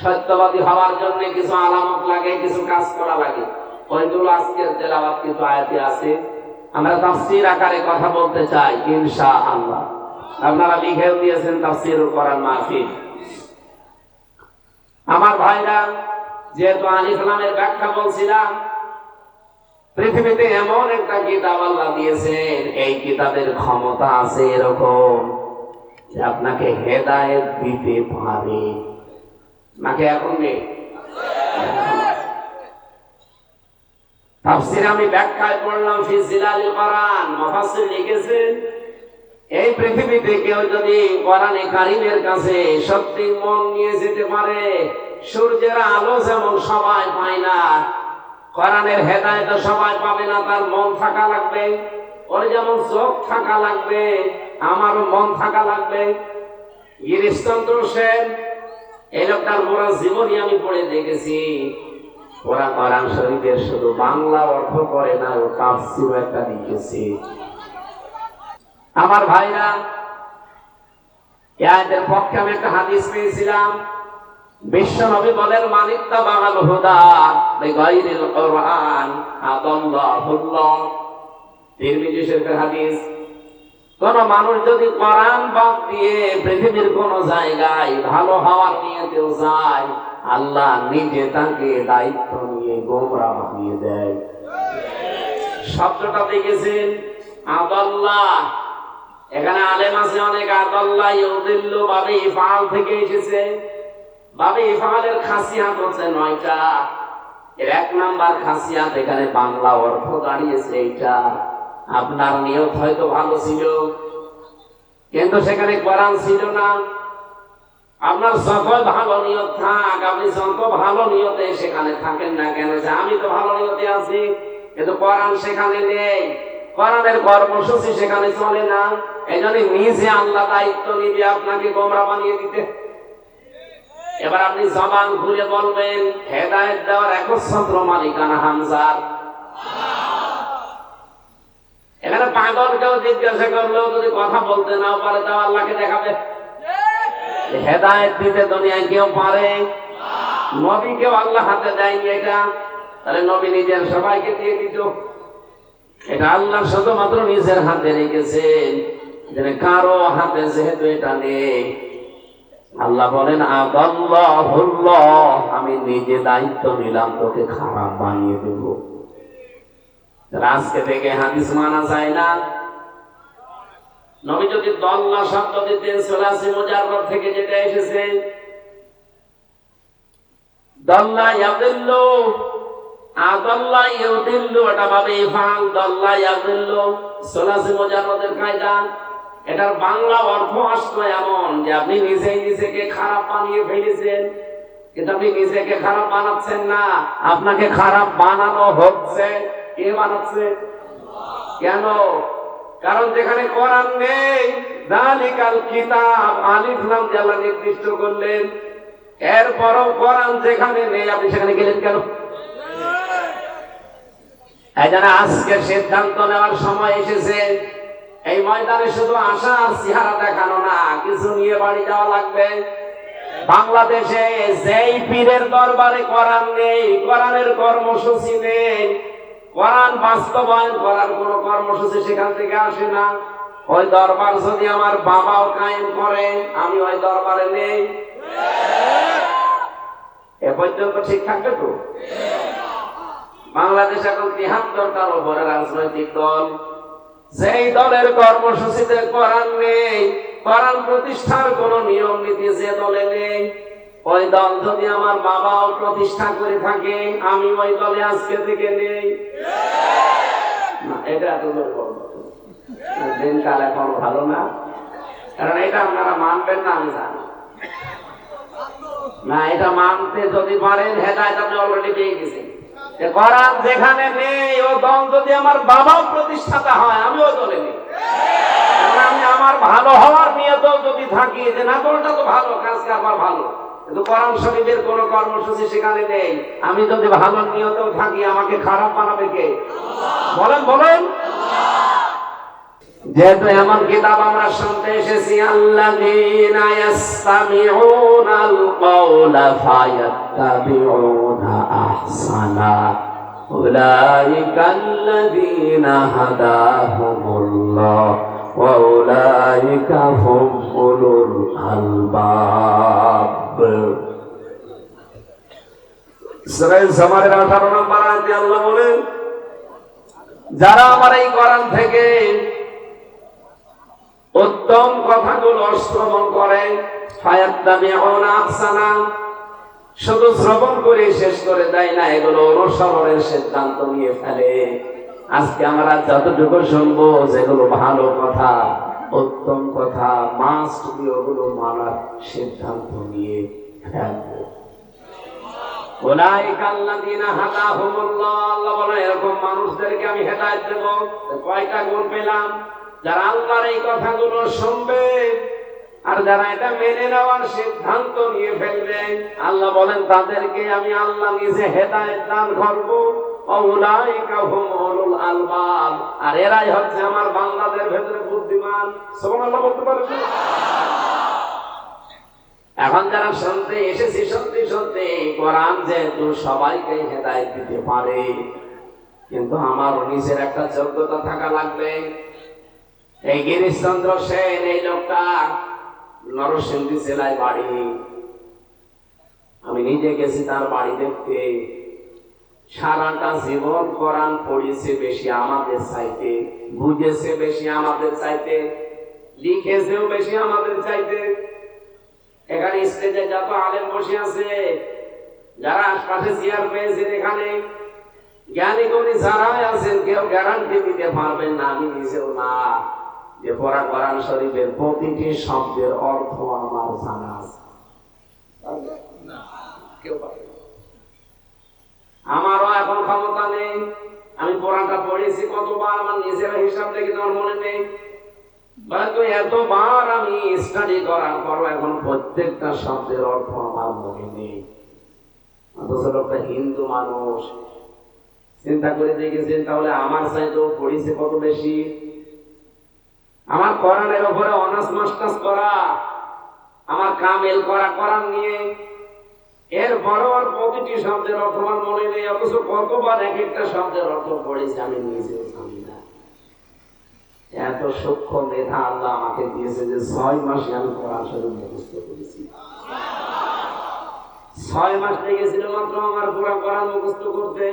সত্যবাদী হওয়ার জন্য কিছু আলামত লাগে, কিছু কাজ করা লাগে। ওইগুলো আজকের তেলাওয়াত কিন্তু আয়াতে আছে। আমরা তাফসীর আকারে কথা বলতে চাই, ইনশাআল্লাহ। আপনারা লিখেও দিয়েছেন তাফসীর কোরআন মাহফিল। আমার ভাইরা, যেহেতু আল ইসলামের ব্যাখ্যা বলছিলাম, পৃথিবীতে এমন একটা কিতাব আল্লাহ দিয়েছেন, এই কিতাবের ক্ষমতা আছে এরকম যে আপনাকে হেদায়েত দিতে পারে। নাকি এখন নেই? তাফসির আমি ব্যাখ্যায় পড়লাম কোরআন। মুফাসসির লিখেছেন, এই পৃথিবীতে কেউ যদি কারিমের কাছে সত্যি মন নিয়ে যেতে পারে, সূর্যের আলো যেমন সবাই পায় না, কোরআনের হেদায়েত সবাই পাবে না, তার মন থাকা লাগবে। ওর যেমন চোখ থাকা লাগবে, আমারও মন থাকা লাগবে। গিরিশচন্দ্র সেন এই লোকটার পুরো জীবনই আমি পড়ে দেখেছি। ওরা কোরআন শরীফের শুধু বাংলা অর্থ করে না, ও তাফসির একটা লিখেছে আমার ভাইরা এদের পক্ষে আমি একটা হাদিস পেয়েছিলাম। বিশ্ব নবী বলেন মানিকতা বাঙাল হুদা বেগাইরিল কোরআন আদাল্লাহুল্লাহ। তিরমিজি শরীফের হাদিস কোন মানুষ যদি কোরআন বাদ দিয়ে পৃথিবীর কোন জায়গায় ভালো হওয়ার নিয়েতেও যায়, আল্লাহ নিজে তাকে দায়িত্ব নিয়ে গোমরা বানিয়ে দেয়। শব্দটা দেখেছেন? আদাল্লাহ। এখানে আলেম আছে অনেক, আদাল্লাহ ইউদিল্লু বাবে ইফাল থেকে এসেছে। বাবে ইফালের খাসিয়াত হচ্ছে নয়টা। এর এক নাম্বার খাসিয়াত এখানে বাংলা অর্থ দাঁড়িয়েছে এইটা। আপনার নিয়ত হয়তো ভালো ছিল। কিন্তু সেখানে কোরআন ছিল না। আপনার সকল ভালো নিয়ত থাক, আপনি যত ভালো নিয়তে সেখানে থাকেন না কেন? যে আমি তো ভালো নিয়তে আছি, কিন্তু কোরআন সেখানে নেই। কোরআনের কর্মসূচি সেখানে চলে না। এই জন্য নিজে আল্লাহ দায়িত্ব নিবে আপনাকে গোমরা বানিয়ে দিতে। এবার আপনি জবান খুলে বলবেন, হেদায়েত দেওয়ার একচ্ছত্র মালিকানা হামজার। এখানে পাগলকেও জিজ্ঞাসা করলেও যদি কথা বলতে না পারে, তাও আল্লাহকে দেখাবে। হেদায়েত দিতে দুনিয়ায় কেউ পারে? নবীকেও আল্লাহ হাতে দেয়নি এটা। তাহলে নবী নিজের সবাইকে দিয়ে দিত। এটা আল্লাহ শুধুমাত্র নিজের হাতে রেখেছেন। কারও হাতে যেহেতু এটা নেই, আল্লাহ বলেন, আদাল্লাহুল্লাহ, আমি নিজে দায়িত্ব নিলাম, তোকে খারাপ বানিয়ে দেবো। আজকে থেকে হাদিস মানা যায় না। নবী যদি দল্লা শব্দ দিতেন সোলাসি মোজারর থেকে যেটা এসেছে দল্লা ইয়াদিল্লু আদাল্লা ইউদিল্লু এটা ভাবে ইফাল দল্লা ইয়াদিল্লু সোলাসি কায়দা। এটার বাংলা অর্থ আসলো এমন যে আপনি নিজেই নিজেকে খারাপ বানিয়ে ফেলেছেন, কিন্তু আপনি নিজেকে খারাপ বানাচ্ছেন না, আপনাকে খারাপ বানানো হচ্ছে। কে বানাচ্ছে কেন? কারণ যেখানে কোরআন নেই দালিকাল কিতাব, আলিফ নাম দিয়ে নির্দিষ্ট করলেন, এরপরও কোরআন যেখানে নেই, আপনি সেখানে গেলেন কেন? জন্য আজকে সিদ্ধান্ত নেওয়ার সময় এসেছে, এই ময়দানে শুধু আশা আর চেহারা দেখানো না, কিছু নিয়ে বাড়ি যাওয়া লাগবে। বাংলাদেশে যেই পীরের দরবারে কোরআন নেই, কোরআনের কর্মসূচি নেই কোরআন বাস্তবায়ন করার কোন কর্মসূচি সেখান থেকে আসে না। ওই দরবার যদি আমার বাবাও কায়েম করে, আমি ওই দরবারে নেই। এ পর্যন্ত ঠিক থাকবে তো? বাংলাদেশ এখন তিহাত্তরটার উপরে রাজনৈতিক দল। যেই দলের কর্মসূচিতে কোরআন নেই, কোরআন প্রতিষ্ঠার কোন নিয়ম নীতি যে দলে নেই। ওই দল যদি আমার বাবাও প্রতিষ্ঠা করে থাকে, আমি ওই দলে আজকে থেকে নেই। এটা। দিনকাল এখন ভালো না। কারণ এটা আপনারা মানবেন না, আমি জানি। না, এটা মানতে যদি পারেন অলরেডি পেয়ে কোরআন যেখানে নেই, ও দল যদি আমার বাবাও প্রতিষ্ঠাতা হয়, আমি ওই দলে নেই। আমি আমার ভালো হওয়ার নিয়তেও যদি থাকি, যে না, দলটা তো ভালো কাজ কারবার ভালো। কিন্তু কোরআন শরীফের কোন কর্মসূচি সেখানে নেই। আমি যদি ভালো নিয়তেও থাকি, আমাকে খারাপ বানাবে কে? বলেন বলেন। যেহেতু এমন কিতাব আমরা শুনতে এসেছি, আল্লাযীনা ইয়াসতামিউনাল কওলা হাদাহুমুল্লাহ। ওয়া উলাইকা হুম উলুল আলবাব সূরা জামারের 18 নম্বর আয়াতে আল্লাহ বলেন, যারা আমার এই থেকে উত্তম কথাগুলো শ্রবণ করে শুধু শ্রবণ করে শেষ করে দেয় না, এগুলো অনুসরণের সিদ্ধান্ত নিয়ে ফেলে। আজকে আমরা যতটুকু শুনব, যেগুলো ভালো কথা, উত্তম কথা মাস্ট বি ওগুলো মানার সিদ্ধান্ত নিয়ে মেনে ফেলবে, আল্লাহ বলেন, তাদেরকে আমি আল্লাহ নিজে হেদায়েত দান করব। আর এরাই হচ্ছে আমার ভেতরে বুদ্ধিমান। এখন যারা শুনতে, এসেছি কোরআন যেহেতু সবাইকে হেদায়েত দিতে পারে, কিন্তু আমার নিজের একটা যোগ্যতা থাকা লাগবে। এই গিরিশচন্দ্র সেন, এই লোকটা নরসিংদী জেলায় বাড়ি। আমি নিজে গেছি তার বাড়ি দেখতে। সারাটা জীবন কোরআন পড়িয়েছে বেশি আমাদের চাইতে, বুঝেছে বেশি আমাদের চাইতে, লিখেছেও বেশি আমাদের চাইতে। এখানে স্টেজে যত আলেম বসে আছে, যারা আশপাশে চেয়ার পেয়েছেন এখানে, জ্ঞানী গুণী যারাই আছেন, কেউ গ্যারান্টি দিতে পারবেন না, আমি নিজেও না, যে পড়া কোরআন শরীফের প্রতিটি শব্দের অর্থ আমার জানা আছে কেউ পারবে না। আমারও এখন ক্ষমতা নেই। আমি পড়াটা পড়েছি কতবার, আমার নিজের হিসাব দেখে তোমার মনে নেই। এতবার আমি স্টাডি করার পর এখন প্রত্যেকটা শব্দের অর্থ আমার মনে নেই। অথচ লোকটা হিন্দু মানুষ। চিন্তা করে দেখেছেন, তাহলে আমার চাইতেও পড়েছে কত বেশি? আমার কোরআনের উপরে অনার্স মাস্টার্স করা, আমার কামেল করা, কোরআন নিয়ে এরপরও আর প্রতিটি শব্দের অর্থ আমার মনে নেই, অথচ কতবার এক একটা শব্দের অর্থ পড়েছে আমি নিজেও জানি না। এত সূক্ষ্ম মেধা আল্লাহ আমাকে দিয়েছে যে ছয় মাসে আমি শরীফ মুখস্থ করেছি। ছয় মাস লেগেছিল মাত্র আমার পুরা কোরআন মুখস্থ করতে।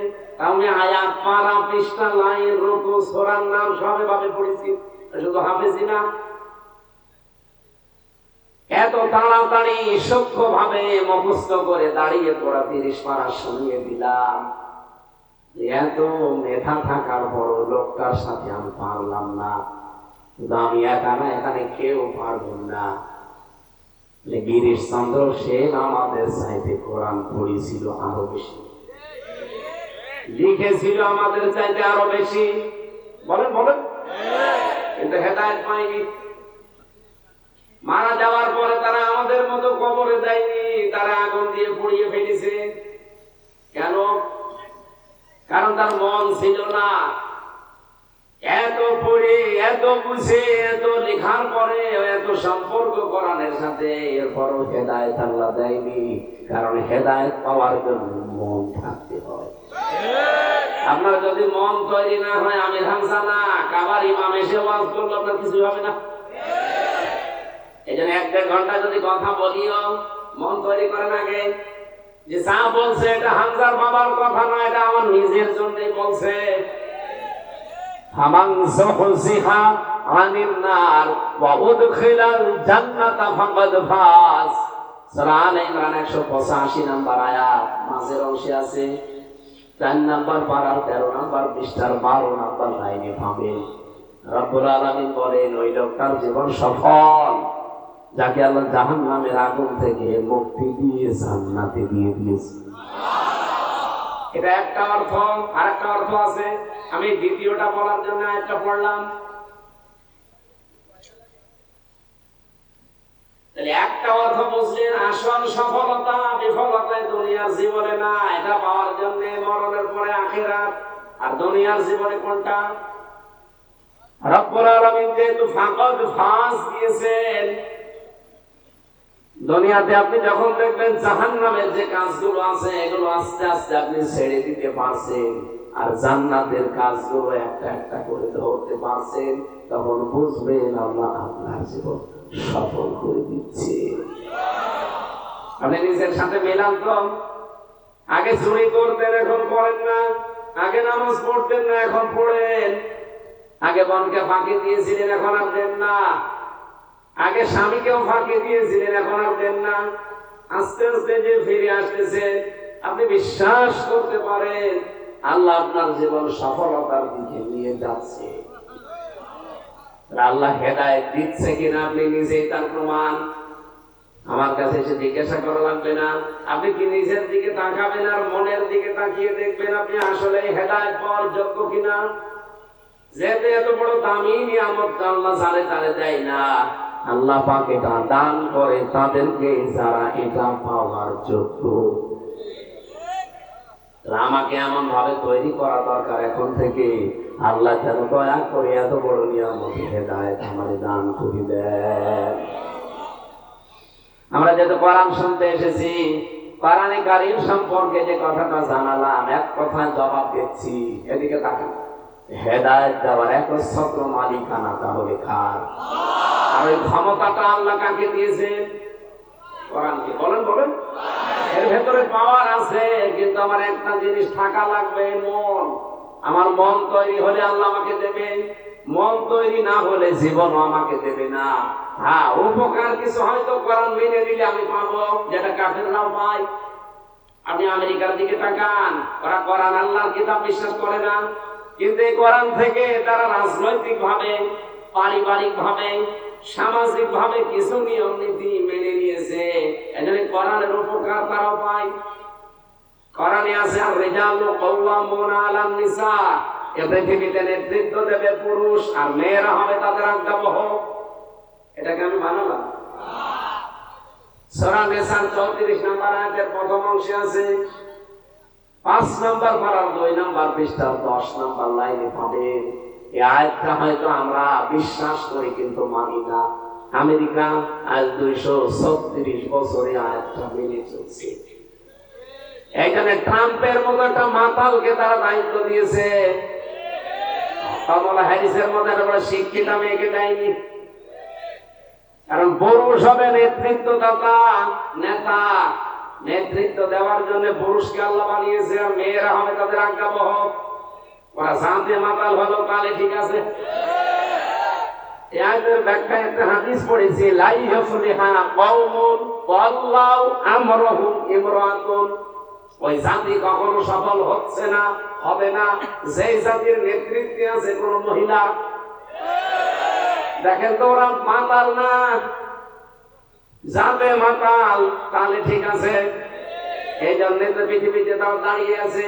আমি আয়াত, পারা, পৃষ্ঠা, লাইন, রুকু, সোরার নাম সবে ভাবে পড়েছি। শুধু হাফেছি না এত তাড়াতাড়ি সূক্ষ্ম ভাবে মুখস্থ করে দাঁড়িয়ে পড়া তিরিশ পারা শুনিয়ে দিলাম এত মেধা থাকার পর লোকটার সাথে আমি পারলাম না। কিন্তু আমি একা না এখানে কেউ পারবেন না। গিরিশ চন্দ্র সেন আমাদের চাইতে কোরআন পড়েছিল আরও বেশি। লিখেছিল আমাদের চাইতে আরও বেশি। বলেন বলেন। কিন্তু হেদায়ত পাইনি। মারা যাওয়ার পরে তারা আমাদের মতো কবরে দেয়নি তারা আগুন দিয়ে পুড়িয়ে ফেলেছে। কেন? কারণ তার মন ছিল না। এত পড়ে, এত বুঝে, এত লেখার পরে, এত সম্পর্ক কোরআনের সাথে, এরপরও হেদায়ত আল্লাহ দেয়নি। কারণ হেদায়ত পাওয়ার জন্য মন থাকতে হয়। আপনার যদি মন তৈরি না হয় আমি হামসা না কাবার ইমাম এসে ওয়াজ করলে, আপনার কিছু হবে না। এই জন্য এক দেড় ঘণ্টা যদি কথা বলিও, মন তৈরি করেন আগে। যে যা বলছে, এটা হামজার বাবার কথা না এটা আমার নিজের জন্যই বলছে। ফামান যুহজিহা আনিন নার, ওয়া উদখিলাল জান্নাতা ফাকাদ ফাজ। সূরা আলে ইমরান 185 নাম্বার আয়াত, মাঝের অংশে আছে। চার নাম্বার পারার তেরো নাম্বার পৃষ্ঠার বারো নাম্বার লাইনে পাবেন রব্বুল আলামিন বলেন, ওই লোকটার জীবন সফল। যাকে আল্লাহ জাহান নামের আগুন থেকে মুক্তি দিয়ে জান্নাতে দিয়ে দিয়েছে। এটা একটা অর্থ আর একটা অর্থ আছে। আমি দ্বিতীয়টা বলার জন্য একটা পড়লাম। একটা অর্থ বুঝলেন আসল সফলতা বিফলতায় দুনিয়ার জীবনে না, এটা পাওয়ার জন্য মরণের পরে আখেরাত। আর দুনিয়ার জীবনে কোনটা? রব্বুল আলামিন যেহেতু ফাঁকদ ফাঁস দিয়েছেন দুনিয়াতে আপনি যখন দেখবেন জাহান্নামের যে কাজগুলো আছে, এগুলো আস্তে আস্তে আপনি ছেড়ে দিতে পারছেন। আর জান্নাতের কাজগুলো একটা একটা করে ধরতে পারছেন, তখন বুঝবেন আল্লাহ আপনার জীবন সফল করে দিচ্ছে। আপনি নিজের সাথে মেলান তো। আগে চুরি করতেন, এখন করেন না। আগে নামাজ পড়তেন না, এখন পড়েন। আগে বনকে ফাঁকি দিয়েছিলেন, এখন আর দেন না। আগে স্বামীকেও ফাঁকি দিয়েছিলেন, এখন আর দেন না। আস্তে আস্তে যে ফিরে আসতেছে, আপনি বিশ্বাস করতে পারেন, আল্লাহ আপনার জীবন সফলতার দিকে নিয়ে যাচ্ছে। আল্লাহ হেদায়ত দিচ্ছে কিনা আপনি নিজেই তার প্রমাণ। আমার কাছে এসে জিজ্ঞাসা করা লাগবে না। আপনি কি নিজের দিকে তাকাবেন আর মনের দিকে তাকিয়ে দেখবেন আপনি আসলে হেদায়ত পাওয়ার যোগ্য কিনা? যেহেতু এত বড় দামি নিয়ামত আল্লাহ জানে তারে দেয় না। আল্লাহ পাক এটা দান করে তাদেরকে যারা এটা পাওয়ার যোগ্য। আমাকে এমন ভাবে তৈরি করা দরকার এখন থেকে। আল্লাহ যেন দয়া করে এত বড় নিয়ামত হেদায়ত আমাদের দান করে দেয় আমরা যেহেতু কোরআন শুনতে এসেছি, কোরআনে কারিম সম্পর্কে যে কথাটা জানালাম, এক কথায় জবাব দিচ্ছি। এদিকে তাকান। হেদায়ত দেওয়ার একচ্ছত্র মালিকানা তাহলে খার আর ওই ক্ষমতাটা আল্লাহ কাকে দিয়েছেন কোরআনকে। বলেন বলেন। এর ভেতরে পাওয়ার আছে, কিন্তু আমার একটা জিনিস থাকা লাগবে, মন। আমার মন তৈরি হলে আল্লাহ আমাকে দেবে। মন তৈরি না হলে জীবনও আমাকে দেবে না। হ্যাঁ উপকার কিছু হয়তো কোরআন মেনে আমি পাবো, যেটা কাফের নাও পাই আপনি আমেরিকার দিকে তাকান, ওরা কোরআন আল্লাহর কিতাব বিশ্বাস করে না। কিন্তু এই কোরআন থেকে তারা রাজনৈতিক ভাবে পারিবারিক ভাবে সামাজিক ভাবে কিছু নিয়ম নীতি মেনে নিয়েছে। এজন্য কোরআনের উপকার তারাও পায়। কোরআনে আছে রিজালু কওয়ামুনা আলান নিসা। এ পৃথিবীতে নেতৃত্ব দেবে পুরুষ, আর মেয়েরা হবে তাদের আজ্ঞাবহ। এটাকে আমি বানালাম সূরা নিসার 34 নম্বর আয়াতের প্রথম অংশে আছে, পাঁচ নম্বর পারার দুই নম্বর পৃষ্ঠার দশ নম্বর লাইনে পাবেন এই আয়াতটা হয়তো আমরা বিশ্বাস করি, কিন্তু মানি না। আমেরিকা আজ দুইশো ছত্রিশ বছরে আয়াতটা মেনে চলছে। এখানে ট্রাম্পের মতো একটা মাতালকে তারা দায়িত্ব দিয়েছে। কমলা হ্যারিসের মতো একটা শিক্ষিত মেয়েকে দেয়নি। কারণ পুরুষ হবে নেতৃত্বদাতা, নেতা। নেতৃত্ব দেওয়ার জন্য পুরুষকে আল্লাহ বানিয়েছে, আর মেয়েরা হবে তাদের আজ্ঞাবহ। ওরা শান্তি মাতাল ঠিক আছে। কখনো সফল হচ্ছে না, হবে না। জাতির নেতৃত্বে আছে কোন মহিলা। দেখেন তো ওরা মাতাল না। যাবে মাতাল, তাহলে ঠিক আছে। এই জন্য তো পৃথিবীতে তাও দাঁড়িয়ে আছে।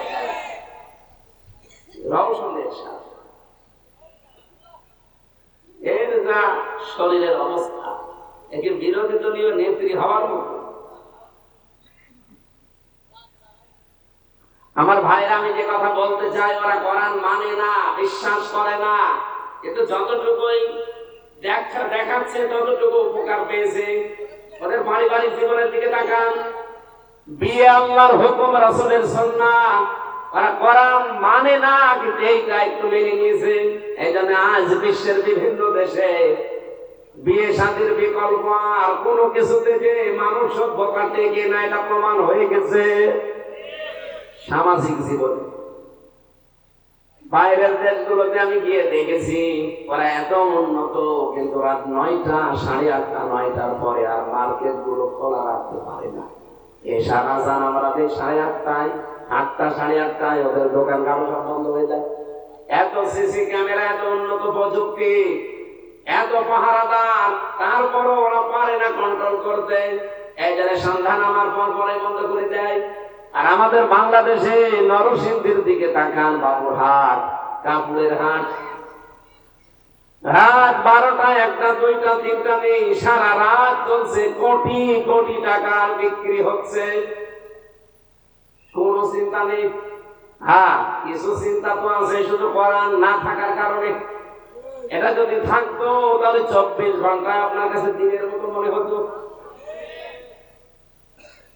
সাথে। এর যা শরীরের অবস্থা একে বিরোধী দলীয় নেত্রী হওয়ার মতো। আমার ভাইরা, আমি যে কথা বলতে চাই, ওরা কোরআন মানে না, বিশ্বাস করে না। কিন্তু যতটুকুই দেখা দেখাচ্ছে, ততটুকু উপকার পেয়েছে। ওদের পারিবারিক জীবনের দিকে তাকান। বিয়ে আল্লাহর হুকুম, রাসূলের সুন্নাহ। ওরা কোরআন মানে না, কিন্তু মেনে নিয়েছে। এই জন্য আজ বিশ্বের বিভিন্ন দেশে বিয়ে বিকল্প আর কোনো কিছুতে যে মানুষ না, এটা প্রমাণ হয়ে গেছে সামাজিক জীবনে। বাইরের দেশগুলোতে আমি গিয়ে দেখেছি, ওরা এত উন্নত, কিন্তু রাত নয়টা, সাড়ে আটটা, নয়টার পরে আর মার্কেটগুলো খোলা রাখতে পারে না। এ সারা জান আমরা সাড়ে আটটায় আটটা, সাড়ে আটটায় ওদের দোকান কারও সব বন্ধ হয়ে যায়। এত সিসি ক্যামেরা, এত উন্নত প্রযুক্তি, এত পাহারাদার, তারপরও ওরা পারে না কন্ট্রোল করতে। এই জন্য সন্ধান আমার পর পরে বন্ধ করে দেয়। আর আমাদের বাংলাদেশে নরসিংদীর দিকে তাকান, বাবুরহাট, কাপুরের হাট। রাত বারোটা, একটা, দুইটা, তিনটা নেই, সারা রাত চলছে। কোটি কোটি টাকার বিক্রি হচ্ছে। চিন্তা নেই। হ্যাঁ কিছু চিন্তা তো আছে, শুধু করার না থাকার কারণে। এটা যদি থাকতো, তাহলে চব্বিশ ঘণ্টা আপনার কাছে দিনের মতো মনে হতো।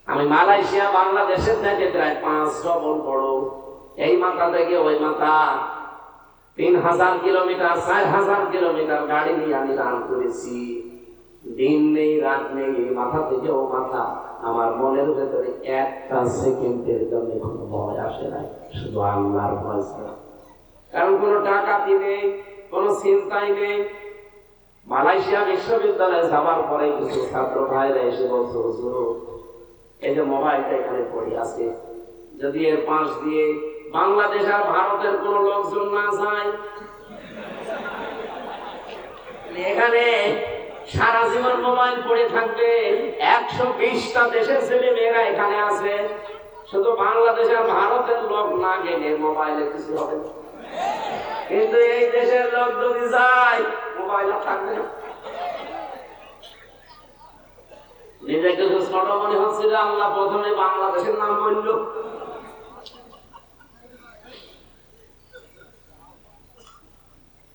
আমি মালয়েশিয়া বাংলাদেশের থেকে প্রায় পাঁচ ডবল বড়। এই মাথা থেকে ওই মাথা। তিন হাজার কিলোমিটার, চার হাজার কিলোমিটার গাড়ি নিয়ে আমি রান করেছি। দিন নেই, রাত নেই, মাথা থেকে ও মাথা। আমার মনের ভেতরে একটা সেকেন্ডের জন্য কোনো ভয় আসে নাই, শুধু আল্লাহর ভয় ছাড়া। কারণ কোনো ডাকাতি নেই, কোনো চিন্তাই নেই। মালয়েশিয়া বিশ্ববিদ্যালয়ে যাওয়ার পরে কিছু ছাত্র ভাইরা এসে বলছে, হুজুর, এই যে মোবাইলটা এখানে পড়ে আছে। যদি এর পাশ দিয়ে বাংলাদেশ আর ভারতের কোন লোকজন না যায়, এখানে সারা জীবন মোবাইল পড়ে থাকবে একশো বিশটা দেশের ছেলে মেয়েরা এখানে আছে। শুধু বাংলাদেশ আর ভারতের লোক না গেলে মোবাইলে কিছু হবে কিন্তু এই দেশের লোক যদি যায়, মোবাইল থাকবে না। নিজেকে তো ছোট মনে হচ্ছিল, আল্লাহ প্রথমে বাংলাদেশের নাম বলল।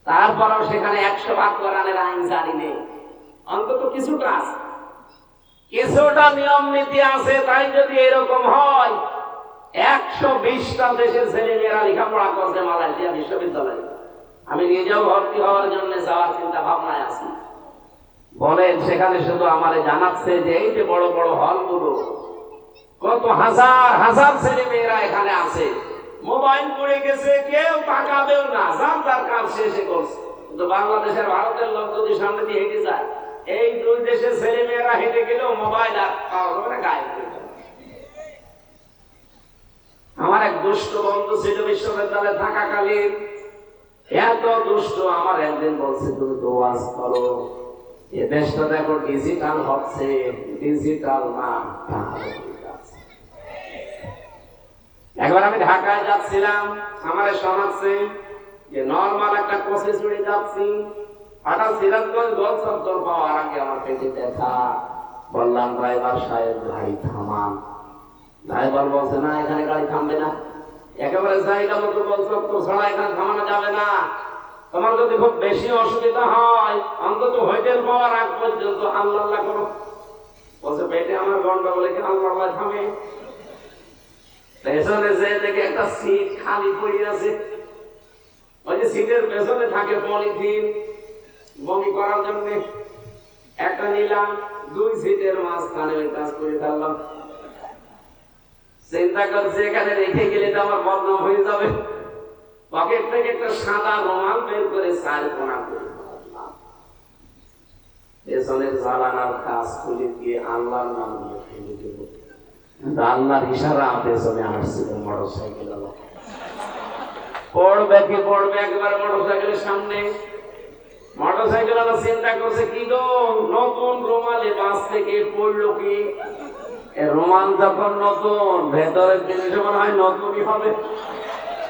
তারপরেও সেখানে একশো ভাগ করানের আইন জারি নেই। অন্তত কিছুটা আছে। কিছুটা নিয়ম নীতি আছে, তাই যদি এরকম হয়, একশো বিশটা দেশের ছেলে মেয়েরা লেখাপড়া করছে মালয়েশিয়া বিশ্ববিদ্যালয়ে। আমি নিজেও ভর্তি হওয়ার জন্য যাওয়ার চিন্তা ভাবনায় আছি। বলেন, সেখানে শুধু আমারে জানাচ্ছে যে এই যে বড় বড় হলগুলো, কত হাজার হাজার ছেলে মেয়েরা এখানে আছে। মোবাইল পড়ে গেছে, কেউ তাকাবেও না, যার তার কাজ শেষে করছে। কিন্তু বাংলাদেশের ভারতের লোক যদি সামনে দিয়ে হেঁটে যায় এই দুই দেশের ছেলে মেয়েরা হেঁটে গেলেও মোবাইল আর পাওয়া যাবে গায়ে আমার এক দুষ্ট বন্ধু ছিল বিশ্ববিদ্যালয়ে থাকাকালীন। এত দুষ্ট, আমার একদিন বলছে, তুমি তো ওয়াজ করো। এ দেশটা দেখো ডিজিটাল হচ্ছে ডিজিটাল না। একবার আমি ঢাকায় যাচ্ছিলাম, আমার শোনাচ্ছে যে নর্মাল একটা কোচে চড়ে যাচ্ছি হঠাৎ সিরাজগঞ্জ গোল চত্বর পাওয়ার আগে আমার পেটে দেখা বললাম, ড্রাইভার সাহেব, গাড়ি থামান। ড্রাইভার বলছে, না, এখানে গাড়ি থামবে না। একেবারে জায়গা মতো গোল চত্বর ছাড়া এখানে থামানো যাবে না। তোমার যদি খুব বেশি অসুবিধা হয়, অন্তত হোটেল পাওয়ার আগ পর্যন্ত আল্লাহ করো বলছে, পেটে আমার গন্ডা বলে কি আল্লাহ আল্লাহ থামে। পেছনে যে দেখে একটা সিট খালি পড়ে আছে। ওই যে সিটের পেছনে থাকে পলিথিন। বমি করার জন্য একটা নিলাম, দুই সিটের মাঝখানে কাজ করে ফেললাম। চিন্তা করছে এখানে রেখে গেলে তো আমার বদনাম হয়ে যাবে। পকেট থেকে একটা সাদা রুমাল বের করে চার কোনা করে। পেছনের জ্বালানার কাজ খুলে দিয়ে আল্লাহর নাম দেবো আল্লাহর ইশারা পেছনে আসছিল মোটর সাইকেল পড়বে কি পড়বে, একবার মোটর সাইকেলের সামনে। মোটর সাইকেল চিন্তা করছে, কি গো, নতুন রুমালে বাস থেকে পড়ল কি? এ রুমাল যখন নতুন, ভেতরের জিনিস মনে হয় নতুনই হবে।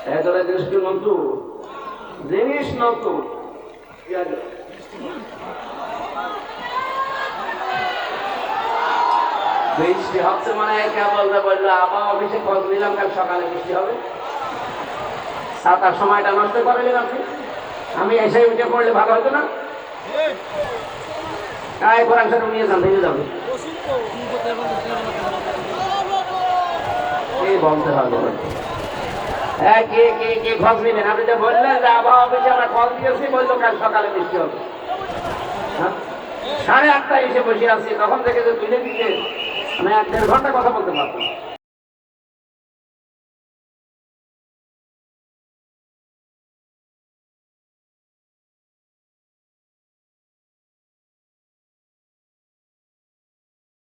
ভেতরের জিনিস কি নতুন। জিনিস নতুন। বৃষ্টি হচ্ছে মানে কে বলতে বলল আবার অফিসে খোঁজ নিলাম কাল সকালে বৃষ্টি হবে। সাতার সময়টা নষ্ট করে নিলাম আমি এসে উঠে পড়লে ভালো হতো না? হ্যাঁ কে কে কে আপনি যে বললেন যে আমরা খোঁজ দিয়েছি, বলল কাল হবে। হ্যাঁ? সাড়ে আটটায় এসে বসে আছি, তখন থেকে যে তুলে দিতে আমি এক দেড় ঘণ্টা কথা বলতে পারতাম